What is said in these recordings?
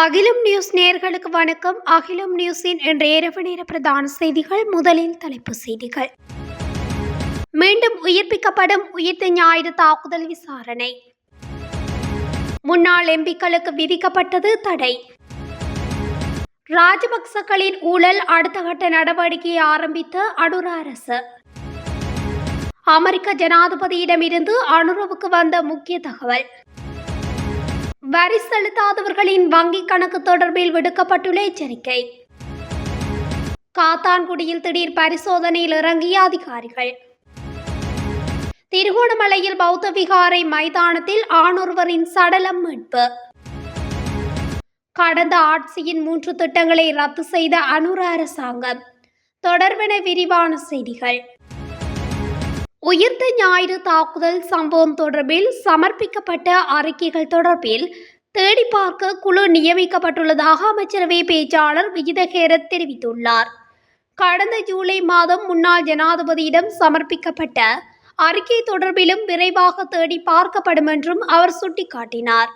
அகிலம் நியூஸ் நேர்களுக்கு வணக்கம். அகிலம் நியூஸின் இன்று இரவு நேர பிரதான செய்திகள் முதலில் தலைப்பு செய்திகள். மீண்டும் உயிர்ப்பிக்கப்படும் உயிர்த்த ஞாயிறு தாக்குதல் விசாரணை. முன்னாள் எம்பிக்களுக்கு விதிக்கப்பட்டது தடை. ராஜபக்சகளின் ஊழல் அடுத்த கட்ட நடவடிக்கையை ஆரம்பித்த அனுர அரசு. அமெரிக்க ஜனாதிபதியிடமிருந்து அனுரவுக்கு வந்த முக்கிய தகவல். வரி செலுத்தாதவர்களின் வங்கிக் கணக்கு தொடர்பில் விடுக்கப்பட்டுள்ள எச்சரிக்கை. காத்தான்குடியில் திடீர் பரிசோதனையில் இறங்கிய அதிகாரிகள். திருகோணமலையில் பௌத்த விகாரை மைதானத்தில் ஆணொருவரின் சடலம் மீட்பு. கடந்த ஆட்சியின் மூன்று திட்டங்களை ரத்து செய்த அனுர அரசாங்கம். தொடர்பென விரிவான செய்திகள். உயிர்த்த ஞாயிறு தாக்குதல் சம்பவம் தொடர்பில் சமர்ப்பிக்கப்பட்ட அறிக்கைகள் தொடர்பில் தேடி பார்க்க குழு நியமிக்கப்பட்டுள்ளதாக அமைச்சரவை பேச்சாளர் விகிதகேரத் தெரிவித்துள்ளார். கடந்த ஜூலை மாதம் முன்னாள் ஜனாதிபதியிடம் சமர்ப்பிக்கப்பட்ட அறிக்கை தொடர்பிலும் விரைவாக தேடி பார்க்கப்படும் என்றும் அவர் சுட்டிக்காட்டினார்.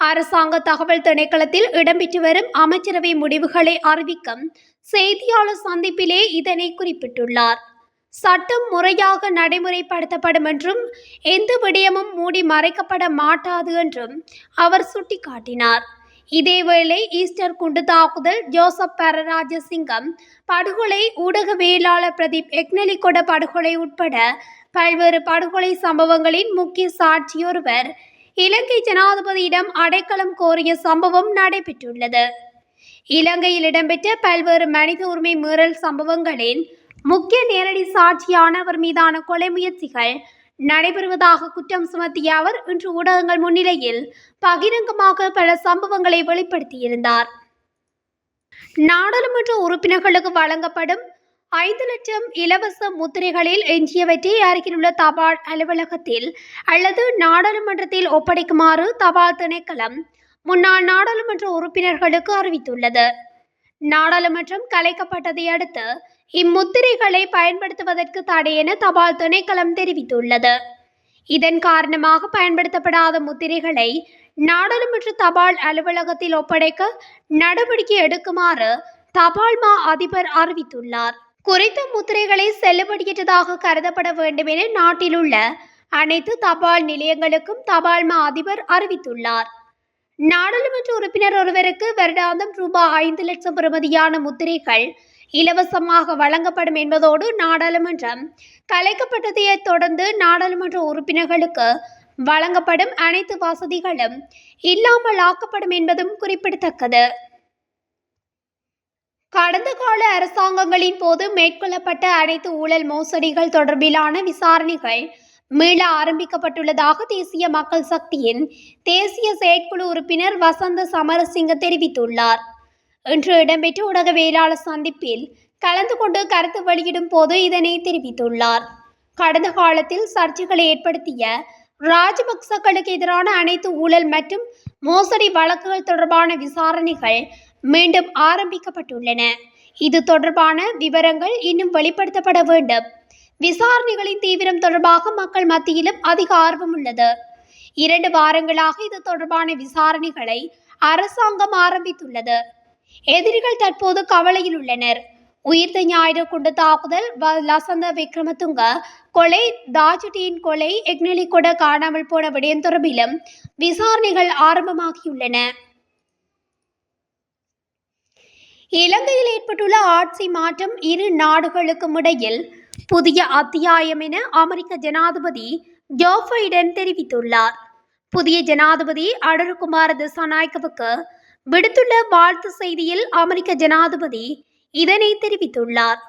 அரசாங்க தகவல் திணைக்களத்தில் இடம்பெற்று வரும் அமைச்சரவை முடிவுகளை அறிவிக்கும் செய்தியாளர் சந்திப்பிலே இதனை குறிப்பிட்டுள்ளார். சட்டம் முறையாக நடைமுறைப்படுத்தப்படும் என்றும் எந்த விடயமும் மூடி மறைக்கப்பட மாட்டாது என்றும் அவர் சுட்டிக்காட்டினார். இதேவேளை ஈஸ்டர் குண்டு தாக்குதல் ஜோசப் பரராஜசிங்கம் படுகொலை ஊடகவியலாளர் பிரதீப் எக்னலிகொட படுகொலை உட்பட பல்வேறு படுகொலை சம்பவங்களின் முக்கிய சாட்சியொருவர் இலங்கை ஜனாதிபதியிடம் அடைக்கலம் கோரிய சம்பவம் நடைபெற்றுள்ளது. இலங்கையில் இடம்பெற்ற பல்வேறு மனித உரிமை மீறல் சம்பவங்களின் முக்கிய நேரடி சாட்சியானவர் மீதான கொலை முயற்சிகள் நடைபெறுவதாக குற்றம் சுமத்திய அவர் இன்று ஊடகங்கள் முன்னிலையில் பகிரங்கமாக பல சம்பவங்களை வெளிப்படுத்தியிருந்தார். நாடாளுமன்ற உறுப்பினர்களுக்கு வழங்கப்படும் ஐந்து லட்சம் இலவச முத்திரைகளில் எஞ்சியவற்றை அருகிலுள்ள தபால் அலுவலகத்தில் அல்லது நாடாளுமன்றத்தில் ஒப்படைக்குமாறு தபால் திணைக்களம் முன்னாள் நாடாளுமன்ற உறுப்பினர்களுக்கு அறிவித்துள்ளது. நாடாளுமன்றம் கலைக்கப்பட்டதை அடுத்து இம்முத்திரைகளை பயன்படுத்துவதற்கு தடை என தபால் திணைக்களம் தெரிவித்துள்ளது. இதன் காரணமாக பயன்படுத்தப்படாத முத்திரைகளை நாடாளுமன்ற தபால் அலுவலகத்தில் ஒப்படைக்க நடவடிக்கை எடுக்குமாறு தபால் மா அதிபர் அறிவித்துள்ளார். குறித்த முத்திரைகளை செல்லுபடியற்றதாக கருதப்பட வேண்டும் என நாட்டில் உள்ள அனைத்து தபால் நிலையங்களுக்கும் தபால் மா அதிபர் அறிவித்துள்ளார். நாடாளுமன்ற உறுப்பினர் ஒருவருக்கு வருடாந்தம் ரூபாய் ஐந்து லட்சம் பெறுமதியான முத்திரைகள் இலவசமாக வழங்கப்படும் என்பதோடு நாடாளுமன்றம் கலைக்கப்பட்டதைத் தொடர்ந்து நாடாளுமன்ற உறுப்பினர்களுக்கு வழங்கப்படும் அனைத்து வசதிகளும் இல்லாமல் ஆக்கப்படும் என்பதும் குறிப்பிடத்தக்கது. கடந்த கால அரசாங்கங்களின் போது மேற்கொள்ளப்பட்ட அனைத்து ஊழல் மோசடிகள் தொடர்பிலான விசாரணைகள் மீள ஆரம்பிக்கப்பட்டுள்ளதாக தேசிய மக்கள் சக்தியின் தேசிய செயற்குழு உறுப்பினர் வசந்த சமரசிங்க தெரிவித்துள்ளார். இன்று இடம்பெற்ற ஊடகவியலாளர் சந்திப்பில் கலந்து கொண்டு கருத்து வெளியிடும் போது இதனை தெரிவித்துள்ளார். கடந்த காலத்தில் சர்ச்சைகளை ஏற்படுத்திய ராஜபக்சக்களுக்கு எதிரான அனைத்து ஊழல் மற்றும் மோசடி வழக்குகள் தொடர்பான விசாரணைகள் மீண்டும் ஆரம்பிக்கப்பட்டுள்ளன. இது தொடர்பான விவரங்கள் இன்னும் வெளிப்படுத்தப்பட வேண்டும். விசாரணைகளின் தீவிரம் தொடர்பாக மக்கள் மத்தியிலும் அதிக ஆர்வம் உள்ளது. இரண்டு வாரங்களாக இது தொடர்பான விசாரணைகளை அரசாங்கம் ஆரம்பித்துள்ளது. எதிரிகள் தற்போது கவலையில் உள்ளனர். உயிர்த்த ஞாயிறு குண்டு தாக்குதல் லசந்த விக்ரமதுங்க கொலை தாஜுடியின் கொலை எக்னலி கூட காணாமல் போன விடயம் தொடர்பிலும் விசாரணைகள் ஆரம்பமாகியுள்ளன. இலங்கையில் ஏற்பட்டுள்ள ஆட்சி மாற்றம் இரு நாடுகளுக்கும் இடையில் புதிய அத்தியாயம் என அமெரிக்க ஜனாதிபதி ஜோ பைடன் தெரிவித்துள்ளார். புதிய ஜனாதிபதி அடர்குமார் திசாநாயக்கவுக்கு விடுத்துள்ள வாழ்த்து செய்தியில் அமெரிக்க ஜனாதிபதி இதனை தெரிவித்துள்ளார்.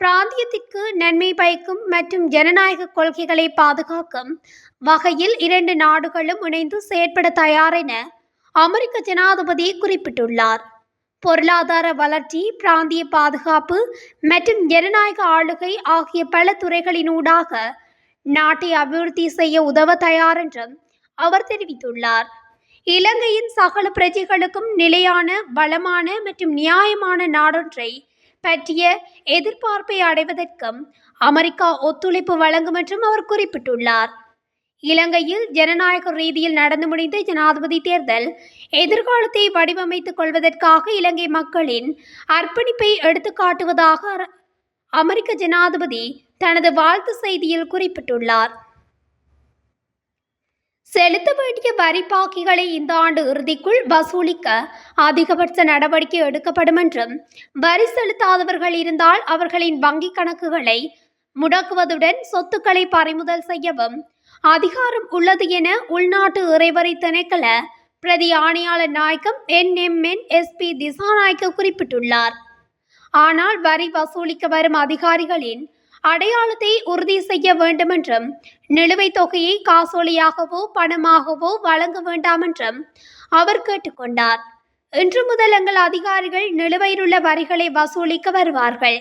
பிராந்தியத்திற்கு நன்மை பயக்கும் மற்றும் ஜனநாயக கொள்கைகளை பாதுகாக்கும் வகையில் இரண்டு நாடுகளும் இணைந்து செயற்பட தயார் என அமெரிக்க ஜனாதிபதி குறிப்பிட்டுள்ளார். பொருளாதார வளர்ச்சி பிராந்திய பாதுகாப்பு மற்றும் ஜனநாயக ஆளுகை ஆகிய பல துறைகளினூடாக நாட்டை அபிவிருத்தி செய்ய உதவ தயார் என்றும் அவர் தெரிவித்துள்ளார். இலங்கையின் சகல பிரஜைகளுக்கும் நிலையான வளமான மற்றும் நியாயமான நாடொன்றை பற்றிய எதிர்பார்ப்பை அடைவதற்கும் அமெரிக்கா ஒத்துழைப்பு வழங்கும் என்றும் அவர் குறிப்பிட்டுள்ளார். இலங்கையில் ஜனநாயக ரீதியில் நடந்து முடிந்த ஜனாதிபதி தேர்தல் எதிர்காலத்தை வடிவமைத்துக் கொள்வதற்காக இலங்கை மக்களின் அர்ப்பணிப்பை எடுத்துக்காட்டுவதாக அமெரிக்க ஜனாதிபதி தனது வாழ்த்து செய்தியில் குறிப்பிட்டுள்ளார். செலுத்த வேண்டிய வரி பாக்கிகளை இந்த ஆண்டு இறுதிக்குள் வசூலிக்க அதிகபட்ச நடவடிக்கை எடுக்கப்படும் என்றும் வரி செலுத்தாதவர்கள் இருந்தால் அவர்களின் வங்கிக் கணக்குகளை முடக்குவதுடன் சொத்துக்களை பறிமுதல் செய்யவும் அதிகாரம் உள்ளது என உள்நாட்டு இறைவரை திணைக்கள பிரதி ஆணையாளர் நாயக்கம் என்எம்என் எஸ்பி திசாநாயக்க குறிப்பிட்டுள்ளார். ஆனால் வரி வசூலிக்க வரும் அதிகாரிகளின் அடையாளத்தை உறுதி செய்ய வேண்டும் என்றும் நிலுவைத் தொகையை காசோலையாகவோ பணமாகவோ வழங்க வேண்டாம் என்றும் அவர் கேட்டுக்கொண்டார். இன்று முதல் எங்கள் அதிகாரிகள் நிலுவையிலுள்ள வரிகளை வசூலிக்க வருவார்கள்.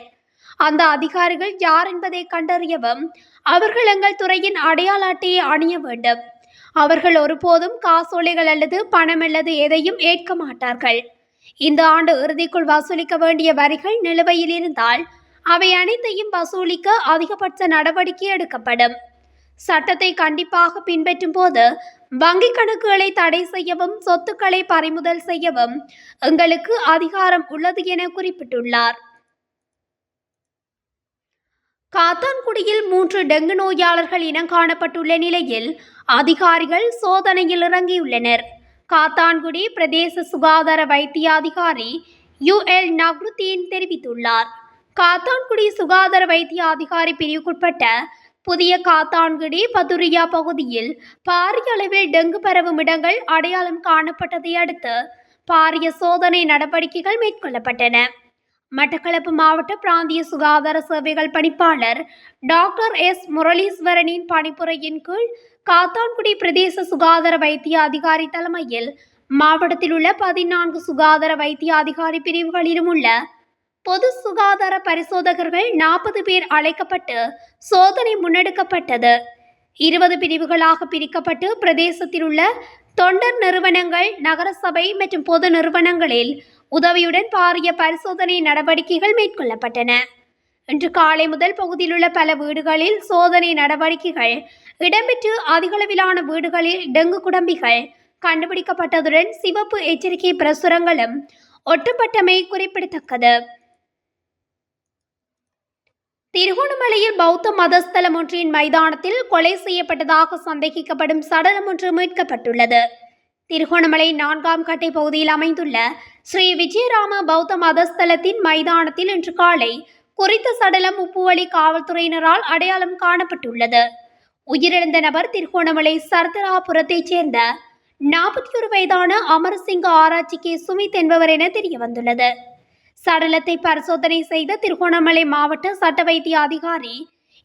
அந்த அதிகாரிகள் யார் என்பதை கண்டறியவும் அவர்கள் எங்கள் துறையின் அடையாள அட்டையை அணிய வேண்டும். அவர்கள் ஒருபோதும் காசோலைகள் அல்லது பணம் அல்லது எதையும் ஏற்க மாட்டார்கள். இந்த ஆண்டு இறுதிக்குள் வசூலிக்க வேண்டிய வரிகள் நிலுவையில் இருந்தால் அவை அனைத்தையும் வசூலிக்க அதிகபட்ச நடவடிக்கை எடுக்கப்படும். சட்டத்தை கண்டிப்பாக பின்பற்றும் போது வங்கிக் கணக்குகளை தடை செய்யவும் சொத்துக்களை பறிமுதல் செய்யவும் எங்களுக்கு அதிகாரம் உள்ளது என குறிப்பிட்டுள்ளார். காத்தான்குடியில் மூன்று டெங்கு நோயாளர்கள் இனம் காணப்பட்டுள்ள நிலையில் அதிகாரிகள் சோதனையில் இறங்கியுள்ளனர். காத்தான்குடி பிரதேச சுகாதார வைத்திய அதிகாரி யு எல் நக்ருத்தீன் தெரிவித்துள்ளார். காத்தான்குடி சுகாதார வைத்திய அதிகாரி பிரிவுக்குட்பட்ட புதிய காத்தான்குடி பதுரியா பகுதியில் பாரிய அளவில் டெங்கு பரவும் இடங்கள் அடையாளம் காணப்பட்டதை அடுத்து பாரிய சோதனை நடவடிக்கைகள் மேற்கொள்ளப்பட்டன. மட்டக்களப்பு மாவட்ட பிராந்திய சுகாதார சேவைகள் பணிப்பாளர் டாக்டர் எஸ். முரளீஸ்வரனின் பணிப்புரையின் கீழ் காத்தான்குடி பிரதேச சுகாதார வைத்திய அதிகாரி தலைமையில் மாவட்டத்தில் உள்ள பதினான்கு சுகாதார வைத்திய அதிகாரி பிரிவுகளிலும் உள்ள பொது சுகாதார பரிசோதகர்கள் நாற்பது பேர் அழைக்கப்பட்டு சோதனை முன்னெடுக்கப்பட்டது. இருபது பிரிவுகளாக பிரிக்கப்பட்டு பிரதேசத்தில் உள்ள தொண்டர் நிறுவனங்கள் நகரசபை மற்றும் பொது நிறுவனங்களில் உதவியுடன் பாரிய பரிசோதனை நடவடிக்கைகள் மேற்கொள்ளப்பட்டன. இன்று காலை முதல் பகுதியில் உள்ள பல வீடுகளில் சோதனை நடவடிக்கைகள் இடம்பெற்று அதிகளவிலான வீடுகளில் டெங்கு குடம்பிகள் கண்டுபிடிக்கப்பட்டதுடன் சிவப்பு எச்சரிக்கை பிரசுரங்களும் ஒட்டப்பட்டமை குறிப்பிடத்தக்கது. திருகோணமலையில் பௌத்த மதஸ்தலம் ஒன்றின் மைதானத்தில் கொலை செய்யப்பட்டதாக சந்தேகிக்கப்படும் சடலம் ஒன்று மீட்கப்பட்டுள்ளது. திருகோணமலை நான்காம் கட்டை பகுதியில் அமைந்துள்ள ஸ்ரீ விஜயராம பௌத்த மதஸ்தலத்தின் மைதானத்தில் இன்று காலை குறித்த சடலம் உப்புவழி காவல்துறையினரால் அடையாளம் காணப்பட்டுள்ளது. உயிரிழந்த நபர் திருகோணமலை சர்தராபுரத்தைச் சேர்ந்த நாற்பத்தி ஒரு வயதான அமரசிங்க ஆராய்ச்சி கே. சுமித் என்பவர் என தெரிய வந்துள்ளது சடலத்தை பரிசோதனை செய்த திருகோணமலை மாவட்ட சட்ட வைத்திய அதிகாரி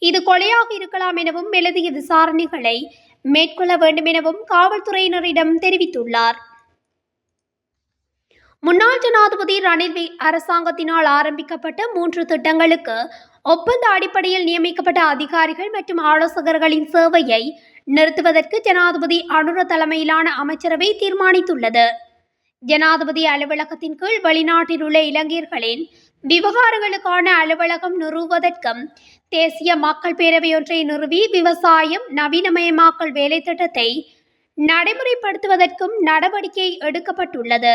இது கொலையாக இருக்கலாம் எனவும் மேலதிக விசாரணைகளை மேற்கொள்ள வேண்டும் எனவும் காவல்துறையினரிடம் தெரிவித்துள்ளார். முன்னாள் ஜனாதிபதி ரணில் அரசாங்கத்தினால் ஆரம்பிக்கப்பட்ட மூன்று திட்டங்களுக்கு ஒப்பந்த அடிப்படையில் நியமிக்கப்பட்ட அதிகாரிகள் மற்றும் ஆலோசகர்களின் சேவையை நிறுத்துவதற்கு ஜனாதிபதி அனுர தலைமையிலான அமைச்சரவை தீர்மானித்துள்ளது. ஜனாதிபதி அலுவலகத்தின் கீழ் வெளிநாட்டில் உள்ள இலங்கையர்களின் விவகாரங்களுக்கான அலுவலகம் நிறுவுவதற்கும் தேசிய மக்கள் பேரவை ஒன்றை நிறுவி விவசாயம் நவீனமயமாக்கல் வேலை திட்டத்தை நடைமுறைப்படுத்துவதற்கும் நடவடிக்கை எடுக்கப்பட்டுள்ளது.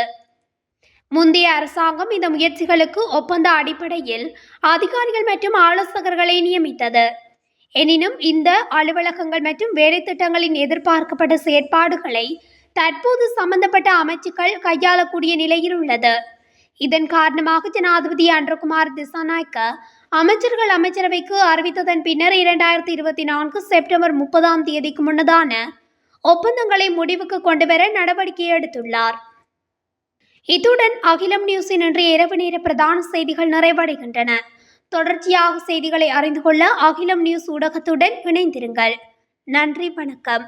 முந்தைய அரசாங்கம் இந்த முயற்சிகளுக்கு ஒப்பந்த அடிப்படையில் அதிகாரிகள் மற்றும் ஆலோசகர்களை நியமித்தது. எனினும் இந்த அலுவலகங்கள் மற்றும் வேலை திட்டங்களின் எதிர்பார்க்கப்பட்ட செயற்பாடுகளை தற்போது சம்பந்தப்பட்ட அமைச்சுக்கள் கையாளக்கூடிய நிலையில் உள்ளது. இதன் காரணமாக ஜனாதிபதி அன்றகுமார் திசாநாயக்க அமைச்சர்கள் அமைச்சரவைக்கு அறிவித்ததன் பின்னர் இரண்டாயிரத்தி இருபத்தி நான்கு செப்டம்பர் முப்பதாம் தேதிக்கு முன்னதான ஒப்பந்தங்களை முடிவுக்கு கொண்டுவர நடவடிக்கை எடுத்துள்ளார். இத்துடன் அகிலம் நியூஸின் இன்றைய இரவு நேர பிரதான செய்திகள் நிறைவடைகின்றன. தொடர்ச்சியாக செய்திகளை அறிந்து கொள்ள அகிலம் நியூஸ் ஊடகத்துடன் இணைந்திருங்கள். நன்றி வணக்கம்.